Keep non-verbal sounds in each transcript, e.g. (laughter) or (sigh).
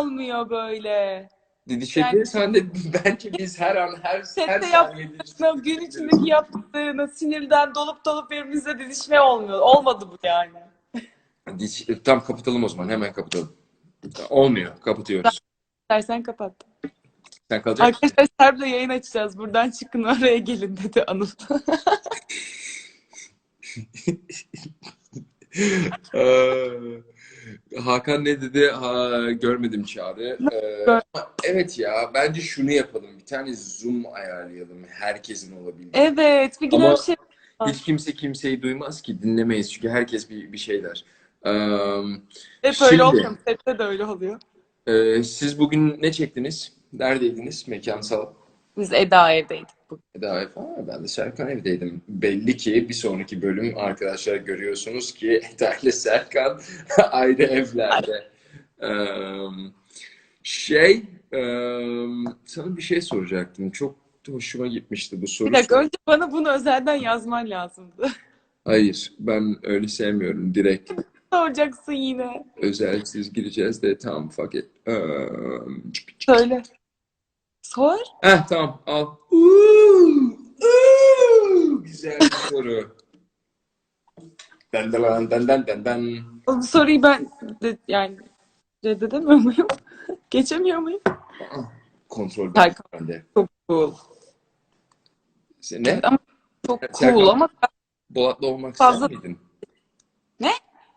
olmuyor böyle. Didişebiliriz. Sen de (laughs) bence biz her an her her Sette saniye Sınav gün içindeki yaptıklarına sinirden dolup dolup birbirimizle didişme olmuyor. Olmadı bu yani. Diş, tam kapatalım o zaman. Hemen kapatalım. Olmuyor. Kapatıyoruz. İstersen kapat. Sen kalacak? Arkadaşlar Serp'le yayın açacağız. Buradan çıkın oraya gelin dedi Anıl. (laughs) Ee, Hakan ne dedi? Ha, görmedim Çağrı. Ee, evet ya bence şunu yapalım. Bir tane Zoom ayarlayalım. Herkesin olabildiği. evet. Bir gün Ama- şey Hiç kimse kimseyi duymaz ki. Dinlemeyiz. Çünkü herkes bir, bir şey der. Ee, hep Şimdi- öyle olmuyor. Sette de öyle oluyor. e, siz bugün ne çektiniz? Neredeydiniz? Mekansal. Biz Eda evdeydik bugün. Eda ev. Ha, ben de Serkan evdeydim. Belli ki bir sonraki bölüm arkadaşlar görüyorsunuz ki Eda ile Serkan (laughs) ayrı evlerde. Ee, şey, e, sana bir şey soracaktım. Çok hoşuma gitmişti bu soru. Bir dakika önce bana bunu özelden yazman lazımdı. Hayır, ben öyle sevmiyorum. Direkt (laughs) Soracaksın yine. özelsiz gireceğiz de tamam fuck it. Ee, Söyle. Sor. Heh, tamam al. Uuu, uuu, güzel bir soru. Den den den den den den. Bu soruyu ben de, yani reddedemiyor muyum? (laughs) Geçemiyor muyum? Aa, Kontrol Serkan. bende. Çok cool. Sen ne? Ama çok Serkan. cool ama Bolat'la olmak Fazla- ister miydin? Ne?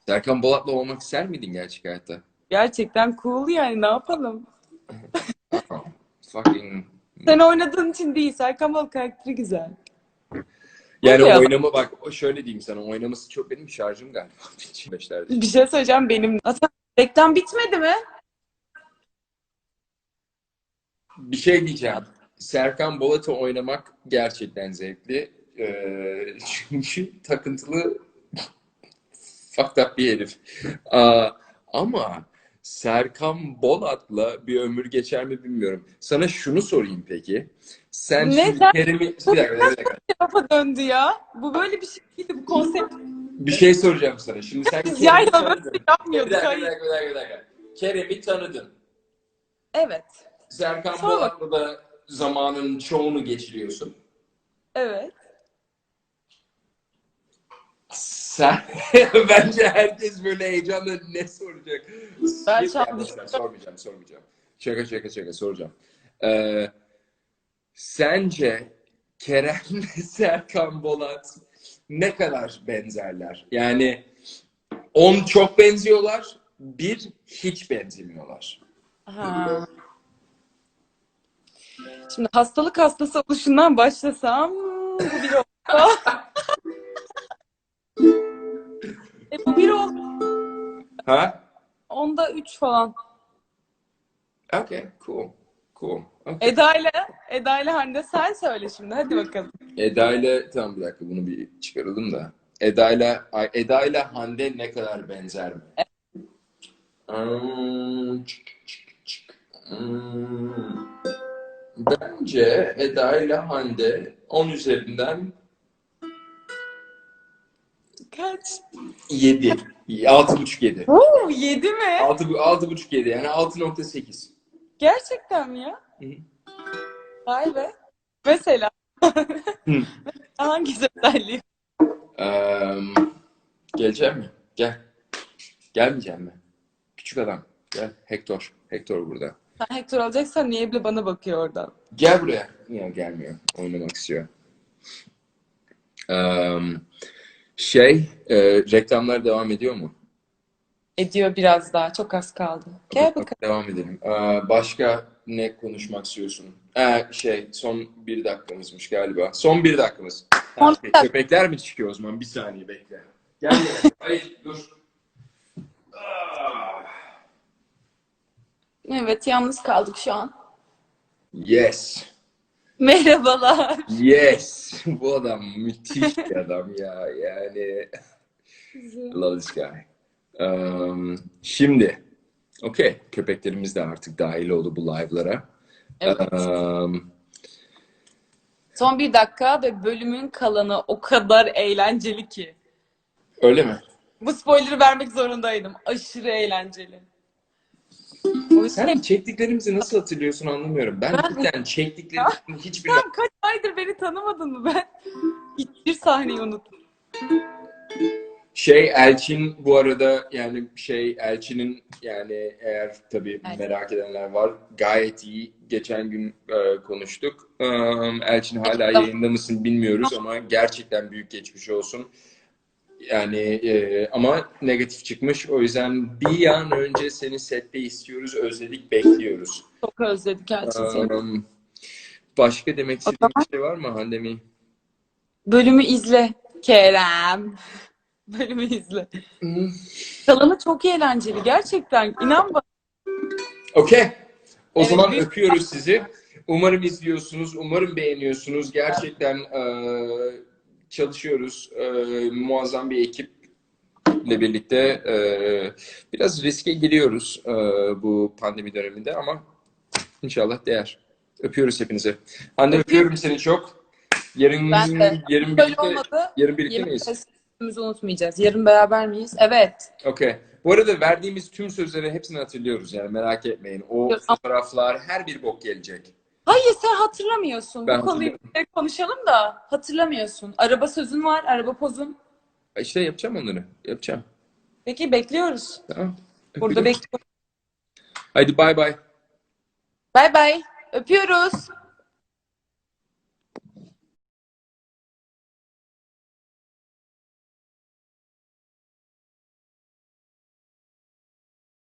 Serkan Bolat'la olmak ister miydin gerçek hayatta? gerçekten cool yani ne yapalım? Fucking. Sen oynadığın için değil. Serkan Bal karakteri güzel. Yani ya. oynama bak o şöyle diyeyim sana oynaması çok benim şarjım galiba. (laughs) Bir şey söyleyeceğim benim. Zaten reklam bitmedi mi? Bir şey diyeceğim. Serkan Bolat'ı oynamak gerçekten zevkli. Ee, (laughs) çünkü takıntılı (laughs) fucked up bir herif. Aa, ama Serkan Bolat'la bir ömür geçer mi bilmiyorum. Sana şunu sorayım peki. Sen Ne? şimdi Kerem'i... Bir dakika, bir dakika. Tarafa döndü ya. Bu böyle bir şey değildi. Bu konsept Bir şey soracağım sana. Şimdi sen (laughs) biz böyle tanıdın. şey Bir dakika, bir dakika, bir dakika, bir dakika. Kerem'i tanıdın. Evet. Serkan Bolat'la da zamanın çoğunu geçiriyorsun. Evet. Sen (laughs) bence herkes böyle heyecanla ne soracak? Ben düşünüyorum. sormayacağım, sormayacağım. Şaka şaka şaka soracağım. Ee, sence Kerem (laughs) ve Serkan Bolat ne kadar benzerler? Yani on çok benziyorlar, bir hiç benzemiyorlar. Ha. Şimdi hastalık hastası oluşundan başlasam bu bir oldu. (laughs) Ha? Onda üç falan. Okay, cool. Cool. Okay. Eda ile Eda ile Hande sen söyle şimdi. Hadi bakalım. Eda ile tamam bir dakika bunu bir çıkaralım da. Eda ile Eda ile Hande ne kadar benzer mi? Hmm, çık, çık. Hmm. Bence Eda ile Hande 10 üzerinden Kaç? 7. 6.5 7. Oo, yedi mi? 6 6.5 7 yani 6.8. Gerçekten mi ya? Hı. Vay be. Mesela. Hı. Hangi özelliği? Eee gelecek mi? Gel. Gelmeyecek mi? Küçük adam. Gel. Hector. Hector burada. Sen Hector alacaksan niye bile bana bakıyor oradan? Gel buraya. Ya gelmiyor. Oynamak istiyor. Eee, şey, e, reklamlar devam ediyor mu? Ediyor biraz daha. Çok az kaldı. Gel bakalım. Devam edelim. Eee, başka ne konuşmak istiyorsun? Ee, şey, son bir dakikamızmış galiba. Son bir dakikamız. Son bir dakika. köpekler mi çıkıyor o zaman? Bir saniye bekle. Gel gel. (laughs) Hayır, dur. Ah, Evet yalnız kaldık şu an. Yes. Merhabalar. Yes. Bu adam müthiş bir adam ya. Yani love this guy. Um, şimdi okey. Köpeklerimiz de artık dahil oldu bu live'lara. Evet. Um, Son bir dakika ve bölümün kalanı o kadar eğlenceli ki. öyle mi? Bu spoiler'ı vermek zorundaydım. Aşırı eğlenceli. Sen çektiklerimizi nasıl hatırlıyorsun anlamıyorum. Ben Ben- cidden çektiklerimizin hiçbirini Sen kaç aydır beni tanımadın mı ben? Hiçbir sahneyi unuttum. Şey Elçin bu arada yani şey Elçin'in yani eğer tabii Evet. merak edenler var gayet iyi. Geçen gün e, konuştuk. E, Elçin hala yayında mısın bilmiyoruz ama gerçekten büyük geçmiş olsun. Yani e, ama negatif çıkmış. O yüzden bir an önce seni sette istiyoruz. Özledik, bekliyoruz. Çok özledik seni. E, başka demek istediğin bir şey var mı Handemi? Bölümü izle Kerem. (laughs) Bölümü izle. Hmm. Kalanı çok eğlenceli gerçekten. İnan bana. Okey. O Evet, zaman büyük- öpüyoruz sizi. Umarım izliyorsunuz. Umarım beğeniyorsunuz. Gerçekten eee, çalışıyoruz. Eee, muazzam bir ekiple birlikte eee, biraz riske giriyoruz eee, bu pandemi döneminde ama inşallah değer. Öpüyoruz hepinizi. Hande öpüyorum seni çok. Yarın Ben de. yarın birlikte olmadı. yarın birlikte Yemin miyiz? unutmayacağız. Yarın beraber miyiz? Evet. Okey. Bu arada verdiğimiz tüm sözleri hepsini hatırlıyoruz yani merak etmeyin. O fotoğraflar her bir bok gelecek. Hayır sen hatırlamıyorsun. Ben Bu konuyu bir konuşalım da hatırlamıyorsun. Araba sözün var, araba pozun. İşte yapacağım onları. Yapacağım. Peki bekliyoruz. Tamam. Burada Öpüyorum. bekliyoruz. Haydi bay bay. Bay bay. Öpüyoruz.